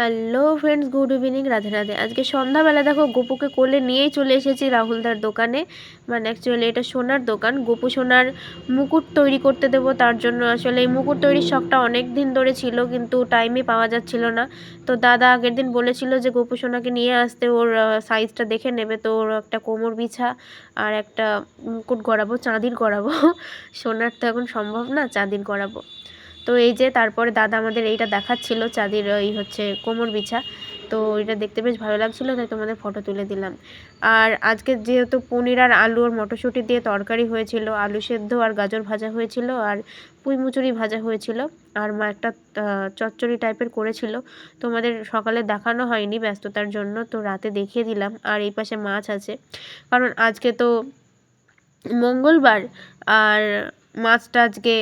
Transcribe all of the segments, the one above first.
Hello friends good evening Radhe Radhe. আজকে সন্ধ্যাবেলা দেখো গোপুকে কোলে নিয়েই চলে এসেছি রাহুলদার দোকানে। মানে অ্যাকচুয়ালি এটা সোনার দোকান। গোপু সোনার মুকুট তৈরি করতে দেবো, তার জন্য আসলে এই মুকুট তৈরির শখটা অনেক দিন ধরে ছিল, কিন্তু টাইমে পাওয়া যাচ্ছিল না। তো দাদা আগের দিন বলেছিল যে গোপু সোনাকে নিয়ে আসতে ওর সাইজটা দেখে নেবে, তো ওর একটা কোমর বিছা আর একটা মুকুট গড়াবো, চাঁদির গড়াবো। সোনার তো এখন সম্ভব না, চাঁদির গড়াবো। তো এই যে তারপরে দাদা আমাদের এইটা দেখাচ্ছিল চাঁদির এই হচ্ছে কোমর বিছা। তো এটা দেখতে বেশ ভালো লাগছিল, তাই তোমাদের ফটো তুলে দিলাম। আর আজকে যেহেতু পনির আর আলু আর মটরশুঁটি দিয়ে তরকারি হয়েছিল, আলু সেদ্ধ আর গাজর ভাজা হয়েছিল আর পুঁই মুচুরি ভাজা হয়েছিল। আর মা একটা চচ্চড়ি টাইপের করেছিল। তোমাদের সকালে দেখানো হয়নি ব্যস্ততার জন্য, তো রাতে দেখিয়ে দিলাম। আর এই পাশে মাছ আছে। কারণ আজকে তো মঙ্গলবার, আর মাছটা আজকে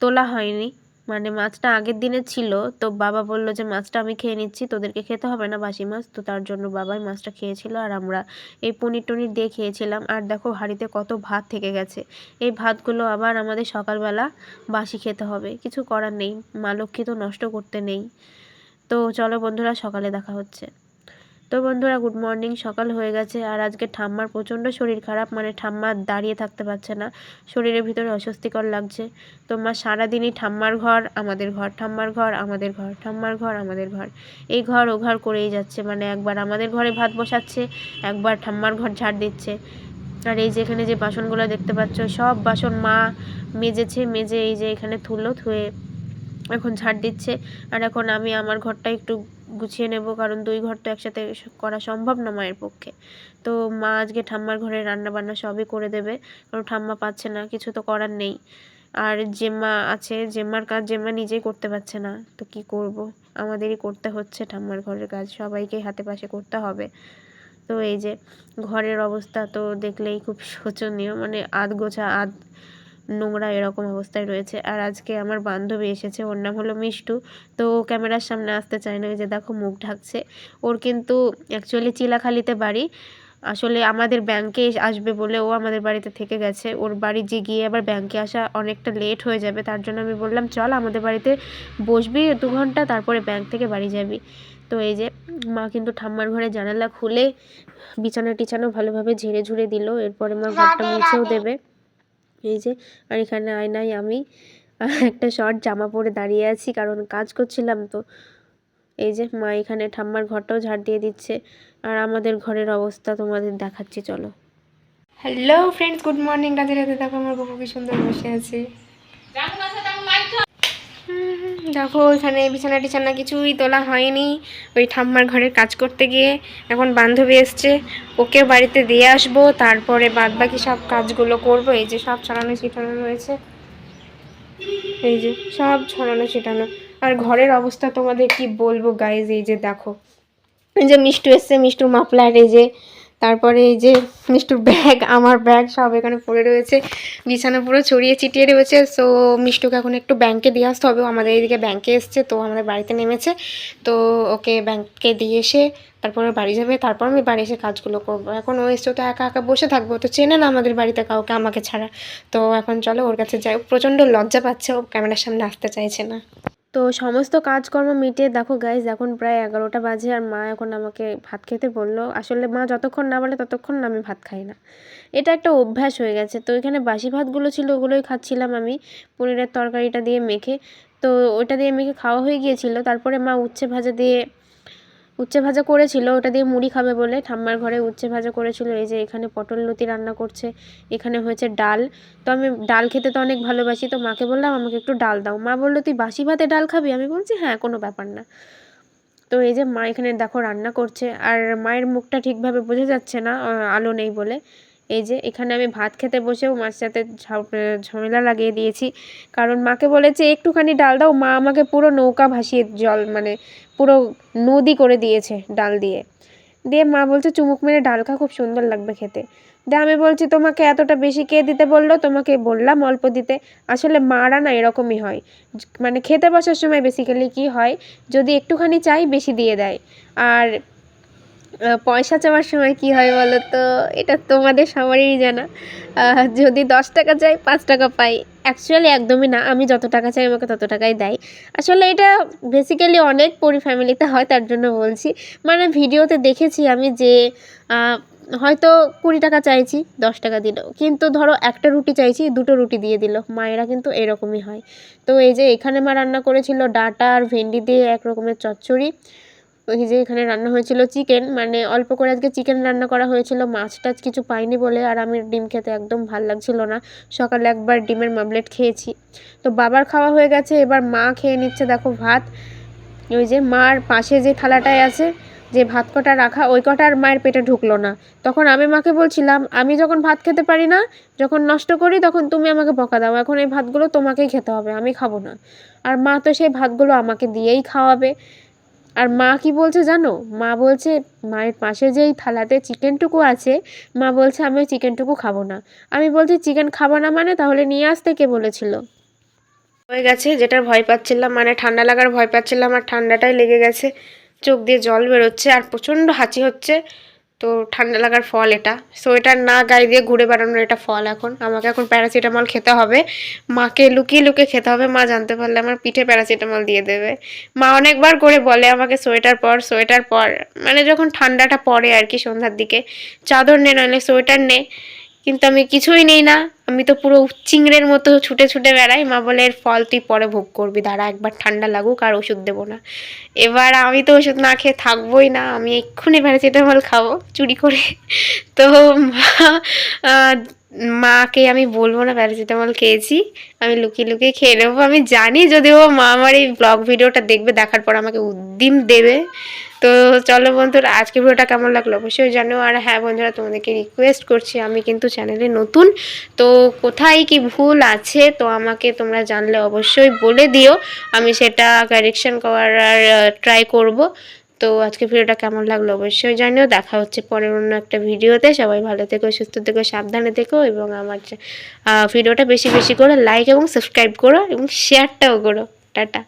তোলা হয়নি। মানে মাছটা আগের দিনে ছিল, তো বাবা বলল যে, মাছটা আমি খেয়ে নিচ্ছি, তোদেরকে খেতে হবে না বাসি মাছ। তো তার জন্য বাবাই মাছটা খেয়েছিল আর আমরা এই পনির টনির দিয়ে খেয়েছিলাম। আর দেখো হাঁড়িতে কত ভাত থেকে গেছে। এই ভাতগুলো আবার আমাদের সকালবেলা বাসি খেতে হবে। কিছু করার নেই। মা লক্ষ্মী তো নষ্ট করতে নেই। তো চলো বন্ধুরা, সকালে দেখা হচ্ছে। তো বন্ধুরা গুড মর্নিং সকাল হয়ে গেছে। আর আজকে ঠাম্মার প্রচণ্ড শরীর খারাপ মানে ঠাম্মা দাঁড়িয়ে থাকতে পারছে না। শরীরের ভিতরে অস্বস্তিকর লাগছে। তো মা, সারাদিনই ঠাম্মার ঘর, আমাদের ঘর, ঠাম্মার ঘর, আমাদের ঘর, ঠাম্মার ঘর, আমাদের ঘর। এই ঘর, ও ঘর করেই যাচ্ছে। মানে একবার আমাদের ঘরে ভাত বসাচ্ছে, একবার ঠাম্মার ঘর ঝাড় দিচ্ছে। আর এই যে এখানে যে বাসনগুলো দেখতে পাচ্ছ, সব বাসন মা মেজেছে, মেজে এই যে এখানে থুলো ধুয়ে এখন ঝাড় দিচ্ছে। আর এখন আমি আমার ঘরটা একটু গুছিয়ে নেব, কারণ দুই ঘর তো একসাথে করা সম্ভব না মায়ের পক্ষে। তো মা আজকে ঠাম্মার ঘরে রান্না বান্না সবই করে দেবে, কারণ ঠাম্মা পাচ্ছে না, কিছু তো করার নেই। আর জেম্মা আছে জেম্মার কাজ জেম্মা নিজেই করতে পারছে না, তো কি করব? আমাদেরই করতে হচ্ছে ঠাম্মার ঘরের কাজ, সবাইকে হাতে পাশে করতে হবে। তো এই যে ঘরের অবস্থা তো দেখলেই খুব শোচনীয় মানে আধ গোছা আধ নোংরা এরকম অবস্থায় রয়েছে। আর আজকে আমার বান্ধবী এসেছে ওর নাম হলো মিষ্টু। তো ও ক্যামেরার সামনে আসতে চায় না ওই যে দেখো মুখ ঢাকছে। ওর কিন্তু অ্যাকচুয়ালি চিলাখালিতে বাড়ি। আসলে আমাদের ব্যাংকে আসবে বলে ও আমাদের বাড়িতে থেকে গেছে। ওর বাড়ি যে গিয়ে আবার ব্যাংকে আসা অনেকটা লেট হয়ে যাবে। তার জন্য আমি বললাম চল আমাদের বাড়িতে বসবি দু ঘণ্টা তারপরে ব্যাংক থেকে বাড়ি যাবি। তো এই যে মা কিন্তু ঠাম্মার ঘরে জানালা খুলে বিছানা টিছানো ভালোভাবে ঝেড়ে ঝুড়ে দিল। এরপরে মা ঘরটা মুছেও দেবে। এই যে আর এখানে আয়নায় আমি একটা শর্ট জামা পরে দাঁড়িয়ে আছি কারণ কাজ করছিলাম তো। এই যে মা এখানে ঠাম্মার ঘরটাও ঝাড় দিয়ে দিচ্ছে আর আমাদের ঘরের অবস্থা তোমাদের দেখাচ্ছি চলো। হ্যালো ফ্রেন্ডস গুড মর্নিং রাতে রাতে দেখো আমার বাবু কি সুন্দর বসে আছে। দেখো, এখানে বিছানা টিছানা কিছুই তোলা হয়নি। ওই ঠাম্মার ঘরের কাজ করতে গিয়ে এখন বান্ধবী এসছে। ওকে বাড়িতে দিয়ে আসব, তারপরে বাদ বাকি সব কাজগুলো করব। এই যে সব ছড়ানো ছিটানো রয়েছে। এই যে সব ছড়ানো ছিটানো। আর ঘরের অবস্থা তোমাদের কি বলব গাইজ এই যে দেখো। এই যে মিষ্টু এসছে মিষ্টুর মাফলার, এই যে তারপরে এই যে মিষ্টুর ব্যাগ, আমার ব্যাগ সব এখানে পড়ে রয়েছে। বিছানা পুরো ছড়িয়ে ছিটিয়ে রয়েছে। সো মিষ্টুকে এখন একটু ব্যাংকে দিয়ে আসতে হবে। আমাদের এইদিকে ব্যাংকে এসছে, তো আমাদের বাড়িতে নেমেছে। তো ওকে ব্যাংকে দিয়ে এসে তারপরে বাড়ি যাবে। তারপর আমি বাড়ি এসে কাজগুলো করব। এখন ও এসছে তো একা একা বসে থাকব। তো চেনে না আমাদের বাড়িতে কাউকে, আমাকে ছাড়া। তো এখন চলো ওর কাছে যাই। প্রচণ্ড লজ্জা পাচ্ছে। ও ক্যামেরার সামনে আসতে চাইছে না। তো সমস্ত কাজকর্ম মিটিয়ে দেখো গাইজ এখন প্রায় এগারোটা বাজে আর মা এখন আমাকে ভাত খেতে বলল। আসলে মা যতক্ষণ না বলে ততক্ষণ না আমি ভাত খাই না। এটা একটা অভ্যাস হয়ে গেছে। তো এখানে বাসি ভাতগুলো ছিল ওগুলোই খাচ্ছিলাম আমি। পনিরের তরকারিটা দিয়ে মেখে। তো ওটা দিয়ে মেখে খাওয়া হয়ে গিয়েছিল। তারপরে মা উচ্ছে ভাজা দিয়ে উচ্ছে ভাজা করেছিল, ওটা দিয়ে মুড়ি খাবে বলে ঠাম্মার ঘরে উচ্ছে ভাজা করেছিল। এই যে এখানে পটল লতি রান্না করছে, এখানে হয়েছে ডাল। তো আমি ডাল খেতে তো অনেক ভালোবাসি, তো মাকে বললাম, আমাকে একটু ডাল দাও। মা বলল, তুই বাসি ভাতে ডাল খাবি? আমি বলছি হ্যাঁ কোনো ব্যাপার না। তো এই যে মা এখানে দেখো রান্না করছে, আর মায়ের মুখটা ঠিকভাবে বোঝা যাচ্ছে না আলো নেই বলে। এই যে এখানে আমি ভাত খেতে বসেও মার সাথে ঝামেলা লাগিয়ে দিয়েছি। কারণ মাকে বলেছে, একটুখানি ডাল দাও। মা আমাকে পুরো নৌকা ভাসিয়ে জল মানে পুরো নদী করে দিয়েছে ডাল দিয়ে। দিয়ে মা বলছে, চুমুক মেরে ডাল খা, খুব সুন্দর লাগবে খেতে। দিয়ে আমি বলছি, তোমাকে এতটা বেশি কে দিতে বলল? তোমাকে বললাম অল্প দিতে। আসলে মারা না এরকমই হয়। মানে খেতে বসার সময় বেসিক্যালি কি হয়, যদি একটুখানি চাই বেশি দিয়ে দেয়। আর পয়সা চাওয়ার সময় কি হয় বলো তো? এটা তোমাদের সবারই জানা। যদি দশ টাকা চাই, পাঁচ টাকা পাই। অ্যাকচুয়ালি একদমই না। আমি যত টাকা চাই, আমাকে তত টাকাই দেয়। আসলে এটা বেসিক্যালি অনেক পরি ফ্যামিলিতে হয়, তার জন্য বলছি। মানে ভিডিওতে দেখেছি আমি যে হয়তো কুড়ি টাকা চাইছি, দশ টাকা দিল। কিন্তু ধরো একটা রুটি চাইছি, দুটো রুটি দিয়ে দিল। মায়েরা কিন্তু এরকমই হয়। তো এই যে এখানে মা রান্না করেছিল ডাটা আর ভেন্ডি দিয়ে এক রকমের চচ্চড়ি। ওই যে এখানে রান্না হয়েছিল চিকেন মানে অল্প করে আজকে চিকেন রান্না করা হয়েছিল, মাছ টাছ কিছু পাইনি বলে, আর আমি ডিম খেতে একদম ভালো লাগছিল না। সকালে একবার ডিমের মামলেট খেয়েছি। তো বাবার খাওয়া হয়ে গেছে, এবার মা খেয়ে নিচ্ছে দেখো ভাত। ওই যে মার পাশে যে থালাটায় আছে, যে ভাত কটা রাখা, ওই কটা আর মায়ের পেটে ঢুকলো না। তখন আমি মাকে বলছিলাম, আমি যখন ভাত খেতে পারি না, যখন নষ্ট করি, তখন তুমি আমাকে বকা দাও। এখন এই ভাতগুলো তোমাকেই খেতে হবে, আমি খাব না। আর মা তো সেই ভাতগুলো আমাকে দিয়েই খাওয়াবে। আর মা কি বলছে জানো? মা বলছে, মায়ের পাশে যেই থালাতে চিকেনটুকু আছে, মা বলছে, আমি ওই চিকেনটুকু খাব না। আমি বলছি, চিকেন খাব না মানে? তাহলে নিয়ে আসতে কে বলেছিল? হয়ে গেছে যেটার ভয় পাচ্ছিলাম মানে ঠান্ডা লাগার ভয় পাচ্ছিলাম, আর ঠান্ডাটাই লেগে গেছে। চোখ দিয়ে জল বেরোচ্ছে, আর প্রচণ্ড হাঁচি হচ্ছে। তো ঠান্ডা লাগার ফল এটা। সোয়েটার না গায়ে দিয়ে ঘুরে বেড়ানোর এটা ফল এখন। আমাকে এখন প্যারাসিটামল খেতে হবে। মাকে লুকিয়ে লুকিয়ে খেতে হবে। মা জানতে পারলে আমার পিঠে প্যারাসিটামল দিয়ে দেবে। মা অনেকবার করে বলে আমাকে সোয়েটার পর সোয়েটার পর। মানে যখন ঠান্ডাটা পড়ে আর কি সন্ধ্যার দিকে। চাদর নে, নাহলে সোয়েটার নে। কিন্তু আমি কিছুই নেই না। আমি তো পুরো চিংড়ের মতো ছুটে ছুটে বেড়াই। মা বলে, এর ফল তুই পরে ভোগ করবি। দাঁড়া, একবার ঠান্ডা লাগুক, আর ওষুধ দেবো না। এবার আমি তো ওষুধ না খেয়ে থাকবোই না। আমি এক্ষুনি প্যারাসিটামল খাব চুরি করে। তো মা মাকে আমি বলব না, প্যারাসিটামল খেয়েছি। আমি লুকিয়ে লুকিয়ে খেয়ে নেব। আমি জানি যদিও মা আমার এই ব্লগ ভিডিওটা দেখবে, দেখার পর আমাকে উদ্দিম দেবে। তো চলো বন্ধুরা আজকে ভিডিওটা কেমন লাগল অবশ্যই জানো আর হ্যাঁ বন্ধুরা, তোমাদেরকে রিকোয়েস্ট করছি, আমি কিন্তু চ্যানেলে নতুন। তো কোথায় কি ভুল আছে, তো আমাকে তোমরা জানলে অবশ্যই বলে দিও। আমি সেটা কারেকশন করার ট্রাই করব। তো আজকে ভিডিওটা কেমন লাগল অবশ্যই জানিও। দেখা হচ্ছে পরের অন্য একটা ভিডিওতে। সবাই ভালো থেকো, সুস্থ থেকো, সাবধানে থেকো এবং আমার ভিডিওটা বেশি বেশি করে লাইক এবং সাবস্ক্রাইব করো এবং শেয়ারটাও করো। টাটা।